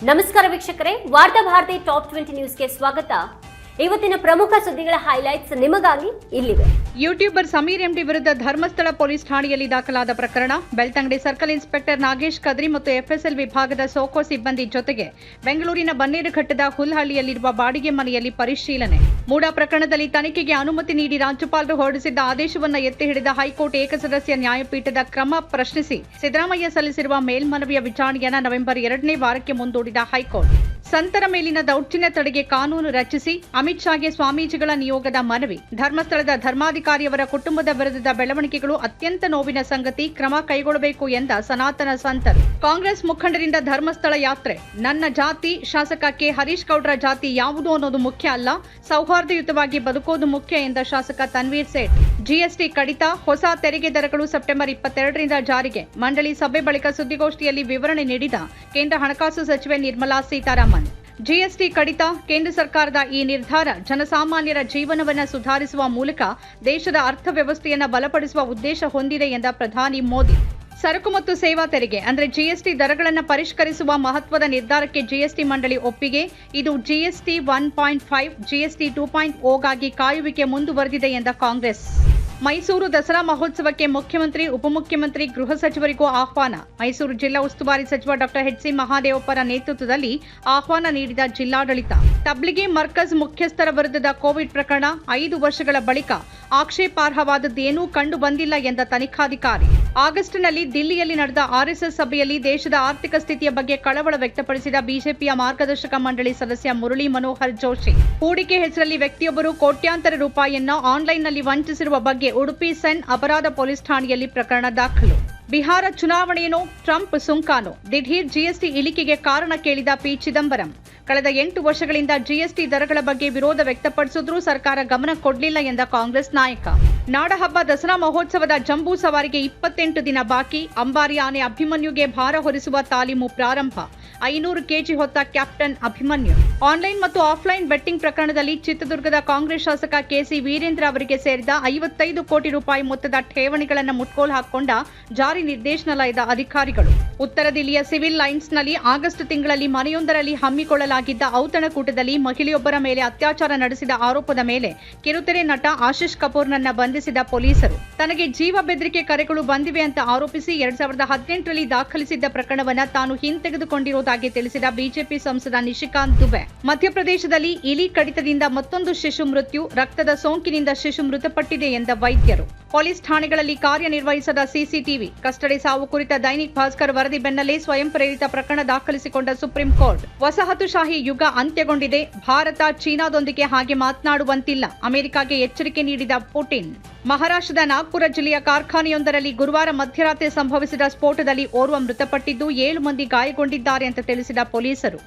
ನಮಸ್ಕಾರ ವೀಕ್ಷಕರೇ ವಾರ್ತಾ ಭಾರತಿ ಟಾಪ್ ಟ್ವೆಂಟಿ ನ್ಯೂಸ್ಗೆ ಸ್ವಾಗತ ಇವತ್ತಿನ ಪ್ರಮುಖ ಸುದ್ದಿಗಳ ಹೈಲೈಟ್ಸ್ ನಿಮಗಾಗಿ ಇಲ್ಲಿವೆ. ಯೂಟ್ಯೂಬರ್ ಸಮೀರ್ ಎಂಡಿ ವಿರುದ್ಧ ಧರ್ಮಸ್ಥಳ ಪೊಲೀಸ್ ಠಾಣೆಯಲ್ಲಿ ದಾಖಲಾದ ಪ್ರಕರಣ, ಬೆಳ್ತಂಗಡಿ ಸರ್ಕಲ್ ಇನ್ಸ್ಪೆಕ್ಟರ್ ನಾಗೇಶ್ ಕದ್ರಿ ಮತ್ತು ಎಫ್ಎಸ್ಎಲ್ ವಿಭಾಗದ ಸೋಕೋ ಸಿಬ್ಬಂದಿ ಜೊತೆಗೆ ಬೆಂಗಳೂರಿನ ಬನ್ನೇರುಘಟ್ಟದ ಹುಲ್ಹಳ್ಳಿಯಲ್ಲಿರುವ ಬಾಡಿಗೆ ಮನೆಯಲ್ಲಿ ಪರಿಶೀಲನೆ. ಮೂಡ ಪ್ರಕರಣದಲ್ಲಿ ತನಿಖೆಗೆ ಅನುಮತಿ ನೀಡಿ ರಾಜ್ಯಪಾಲರು ಹೊರಡಿಸಿದ್ದ ಆದೇಶವನ್ನು ಎತ್ತಿ ಹಿಡಿದ ಹೈಕೋರ್ಟ್ ಏಕಸದಸ್ಯ ನ್ಯಾಯಪೀಠದ ಕ್ರಮ ಪ್ರಶ್ನಿಸಿ ಸಿದ್ದರಾಮಯ್ಯ ಸಲ್ಲಿಸಿರುವ ಮೇಲ್ಮನವಿಯ ವಿಚಾರಣೆಯನ್ನು ನವೆಂಬರ್ ಎರಡನೇ ವಾರಕ್ಕೆ ಮುಂದೂಡಿದ ಹೈಕೋರ್ಟ್. ಸಂತರ ಮೇಲಿನ ದೌರ್ಜನ್ಯ ತಡೆಗೆ ಕಾನೂನು ರಚಿಸಿ ಅಮಿತ್ ಶಾಗೆ ಸ್ವಾಮೀಜಿಗಳ ನಿಯೋಗದ ಮನವಿ. ಧರ್ಮಸ್ಥಳದ ಧರ್ಮಾಧಿಕಾರಿಯವರ ಕುಟುಂಬದ ವಿರುದ್ಧದ ಬೆಳವಣಿಗೆಗಳು ಅತ್ಯಂತ ನೋವಿನ ಸಂಗತಿ ಕ್ರಮ ಕೈಗೊಳ್ಳಬೇಕು ಎಂದ ಸನಾತನ ಸಂತರು. ಕಾಂಗ್ರೆಸ್ ಮುಖಂಡರಿಂದ ಧರ್ಮಸ್ಥಳ ಯಾತ್ರೆ. ನನ್ನ ಜಾತಿ, ಶಾಸಕ ಕೆ. ಹರೀಶ್ ಗೌಡ್ರ ಜಾತಿ ಯಾವುದು ಅನ್ನೋದು ಮುಖ್ಯ ಅಲ್ಲ, ಸೌಹಾರ್ದಯುತವಾಗಿ ಬದುಕೋದು ಮುಖ್ಯ ಎಂದ ಶಾಸಕ ತನ್ವೀರ್ ಸೇಠ್. ಜಿಎಸ್ಟಿ ಕಡಿತ, ಹೊಸ ತೆರಿಗೆ ದರಗಳು ಸೆಪ್ಟೆಂಬರ್ ಇಪ್ಪತ್ತೆರಡರಿಂದ ಜಾರಿಗೆ. ಮಂಡಳಿ ಸಭೆ ಬಳಿಕ ಸುದ್ದಿಗೋಷ್ಠಿಯಲ್ಲಿ ವಿವರಣೆ ನೀಡಿದ ಕೇಂದ್ರ ಹಣಕಾಸು ಸಚಿವೆ ನಿರ್ಮಲಾ ಸೀತಾರಾಮನ್. ಜಿಎಸ್ಟಿ ಕಡಿತ, ಕೇಂದ್ರ ಸರ್ಕಾರದ ಈ ನಿರ್ಧಾರ ಜನಸಾಮಾನ್ಯರ ಜೀವನವನ್ನು ಸುಧಾರಿಸುವ ಮೂಲಕ ದೇಶದ ಅರ್ಥವ್ಯವಸ್ಥೆಯನ್ನು ಬಲಪಡಿಸುವ ಉದ್ದೇಶ ಹೊಂದಿದೆ ಎಂದ ಪ್ರಧಾನಿ ಮೋದಿ. ಸರಕು ಮತ್ತು ಸೇವಾ ತೆರಿಗೆ, ಅಂದರೆ ಜಿಎಸ್ಟಿ ದರಗಳನ್ನು ಪರಿಷ್ಕರಿಸುವ ಮಹತ್ವದ ನಿರ್ಧಾರಕ್ಕೆ ಜಿಎಸ್ಟಿ ಮಂಡಳಿ ಒಪ್ಪಿಗೆ. ಇದು GST one point five, GST two point ಓಗಾಗಿ ಕಾಯುವಿಕೆ ಮುಂದುವರೆದಿದೆ ಎಂದ ಕಾಂಗ್ರೆಸ್. ಮೈಸೂರು ದಸರಾ ಮಹೋತ್ಸವಕ್ಕೆ ಮುಖ್ಯಮಂತ್ರಿ, ಉಪಮುಖ್ಯಮಂತ್ರಿ, ಗೃಹ ಸಚಿವರಿಗೂ ಆಹ್ವಾನ. ಮೈಸೂರು ಜಿಲ್ಲಾ ಉಸ್ತುವಾರಿ ಸಚಿವ ಡಾಕ್ಟರ್ ಹೆಚ್ ಸಿ ಮಹಾದೇವಪ್ಪರ ನೇತೃತ್ವದಲ್ಲಿ ಆಹ್ವಾನ ನೀಡಿದ ಜಿಲ್ಲಾಡಳಿತ. ತಬ್ಲಿಗಿ ಮರ್ಕಜ್ ಮುಖ್ಯಸ್ಥರ ವಿರುದ್ಧದ ಕೋವಿಡ್ ಪ್ರಕರಣ ಐದು ವರ್ಷಗಳ ಬಳಿಕ ಆಕ್ಷೇಪಾರ್ಹವಾದದ್ದೇನೂ ಕಂಡು ಬಂದಿಲ್ಲ ಎಂದ ತನಿಖಾಧಿಕಾರಿ. ಆಗಸ್ಟ್ನಲ್ಲಿ ದಿಲ್ಲಿಯಲ್ಲಿ ನಡೆದ ಆರ್ಎಸ್ಎಸ್ ಸಭೆಯಲ್ಲಿ ದೇಶದ ಆರ್ಥಿಕ ಸ್ಥಿತಿಯ ಬಗ್ಗೆ ಕಳವಳ ವ್ಯಕ್ತಪಡಿಸಿದ ಬಿಜೆಪಿಯ ಮಾರ್ಗದರ್ಶಕ ಮಂಡಳಿ ಸದಸ್ಯ ಮುರಳಿ ಮನೋಹರ್ ಜೋಶಿ. ಹೂಡಿಕೆ ಹೆಸರಲ್ಲಿ ವ್ಯಕ್ತಿಯೊಬ್ಬರು ಕೋಟ್ಯಾಂತರ ರೂಪಾಯಿಯನ್ನ ಆನ್ಲೈನ್ನಲ್ಲಿ ವಂಚಿಸಿರುವ ಬಗ್ಗೆ ಉಡುಪಿ ಸೆನ್ ಅಪರಾಧ ಪೊಲೀಸ್ ಠಾಣೆಯಲ್ಲಿ ಪ್ರಕರಣ ದಾಖಲು. ಬಿಹಾರ ಚುನಾವಣೆಯೇನೋ ಟ್ರಂಪ್ ಸುಂಕಾನೋ. ದಿಢೀರ್ ಜಿಎಸ್ಟಿ ಇಳಿಕೆಗೆ ಕಾರಣ ಕೇಳಿದ ಪಿ. ಚಿದಂಬರಂ. ಕಳೆದ ಎಂಟು ವರ್ಷಗಳಿಂದ ಜಿಎಸ್ಟಿ ದರಗಳ ಬಗ್ಗೆ ವಿರೋಧ ವ್ಯಕ್ತಪಡಿಸಿದ್ರೂ ಸರ್ಕಾರ ಗಮನ ಕೊಡಲಿಲ್ಲ ಎಂದ ಕಾಂಗ್ರೆಸ್ ನಾಯಕ. ನಾಡಹಬ್ಬ ದಸರಾ ಮಹೋತ್ಸವದ ಜಂಬೂ ಸವಾರಿಗೆ ಇಪ್ಪತ್ತೆಂಟು ದಿನ ಬಾಕಿ. ಅಂಬಾರಿ ಆನೆ ಅಭಿಮನ್ಯುಗೆ ಭಾರ ಹೊರಿಸುವ ತಾಲೀಮು ಪ್ರಾರಂಭ. ಐನೂರು ಕೆಜಿ ಹೊತ್ತ ಕ್ಯಾಪ್ಟನ್ ಅಭಿಮನ್ಯು. ಆನ್ಲೈನ್ ಮತ್ತು ಆಫ್ಲೈನ್ ಬೆಟ್ಟಿಂಗ್ ಪ್ರಕರಣದಲ್ಲಿ ಚಿತ್ರದುರ್ಗದ ಕಾಂಗ್ರೆಸ್ ಶಾಸಕ ಕೆಸಿ ವೀರೇಂದ್ರ ಅವರಿಗೆ ಸೇರಿದ ಐವತ್ತೈದು ಕೋಟಿ ರೂಪಾಯಿ ಮೊತ್ತದ ಠೇವಣಿಗಳನ್ನು ಮುಟ್ಕೋಲು ಹಾಕೊಂಡ ಜಾರಿ ನಿರ್ದೇಶನಾಲಯದ ಅಧಿಕಾರಿಗಳು. ಉತ್ತರ ದಿಲ್ಲಿಯ ಸಿವಿಲ್ ಲೈನ್ಸ್ನಲ್ಲಿ ಆಗಸ್ಟ್ ತಿಂಗಳಲ್ಲಿ ಮನೆಯೊಂದರಲ್ಲಿ ಹಮ್ಮಿಕೊಳ್ಳಲಾಗಿದ್ದ ಔತಣಕೂಟದಲ್ಲಿ ಮಹಿಳೆಯೊಬ್ಬರ ಮೇಲೆ ಅತ್ಯಾಚಾರ ನಡೆಸಿದ ಆರೋಪದ ಮೇಲೆ ಕಿರುತೆರೆ ನಟ ಆಶೀಶ್ ಕಪೂರ್ನನ್ನ ಬಂಧಿಸಿದ ಪೊಲೀಸರು. ತನಗೆ ಜೀವ ಬೆದರಿಕೆ ಕರೆಗಳು ಬಂದಿವೆ ಅಂತ ಆರೋಪಿಸಿ ಎರಡ್ ಸಾವಿರದ ಹದಿನೆಂಟರಲ್ಲಿ ದಾಖಲಿಸಿದ್ದ ಪ್ರಕರಣವನ್ನು ತಾನು ಹಿಂತೆಗೆದುಕೊಂಡಿರುವುದಾಗಿ ತಿಳಿಸಿದ ಬಿಜೆಪಿ ಸಂಸದ ನಿಶಿಕಾಂತ್ ದುಬೆ. ಮಧ್ಯಪ್ರದೇಶದಲ್ಲಿ ಇಲಿ ಕಡಿತದಿಂದ ಮತ್ತೊಂದು ಶಿಶು ಮೃತ್ಯು, ರಕ್ತದ ಸೋಂಕಿನಿಂದ ಶಿಶು ಮೃತಪಟ್ಟಿದೆ ಎಂದ ವೈದ್ಯರು. ಪೊಲೀಸ್ ಠಾಣೆಗಳಲ್ಲಿ ಕಾರ್ಯನಿರ್ವಹಿಸದ ಸಿಸಿಟಿವಿ, ಕಸ್ಟಡಿ ಸಾವು ಕುರಿತ ದೈನಿಕ್ ಭಾಸ್ಕರ್ ವರದಿ ಬೆನ್ನಲ್ಲೇ ಸ್ವಯಂ ಪ್ರೇರಿತ ಪ್ರಕರಣ ದಾಖಲಿಸಿಕೊಂಡ ಸುಪ್ರೀಂ ಕೋರ್ಟ್. ವಸಾಹತುಶಾಹಿ ಯುಗ ಅಂತ್ಯಗೊಂಡಿದೆ. ಭಾರತ ಚೀನಾದೊಂದಿಗೆ ಹಾಗೆ ಮಾತನಾಡುವಂತಿಲ್ಲ. ಅಮೆರಿಕಾಗೆ ಎಚ್ಚರಿಕೆ ನೀಡಿದ ಪುಟಿನ್. ಮಹಾರಾಷ್ಟ್ರದ ನಾಗ್ಪುರ ಜಿಲ್ಲೆಯ ಕಾರ್ಖಾನೆಯೊಂದರಲ್ಲಿ ಗುರುವಾರ ಮಧ್ಯರಾತ್ರಿ ಸಂಭವಿಸಿದ ಸ್ಫೋಟದಲ್ಲಿ ಓರ್ವ ಮೃತಪಟ್ಟಿದ್ದು, ಏಳು ಮಂದಿ ಗಾಯಗೊಂಡಿದ್ದಾರೆ ಅಂತ ತಿಳಿಸಿದ ಪೊಲೀಸರು.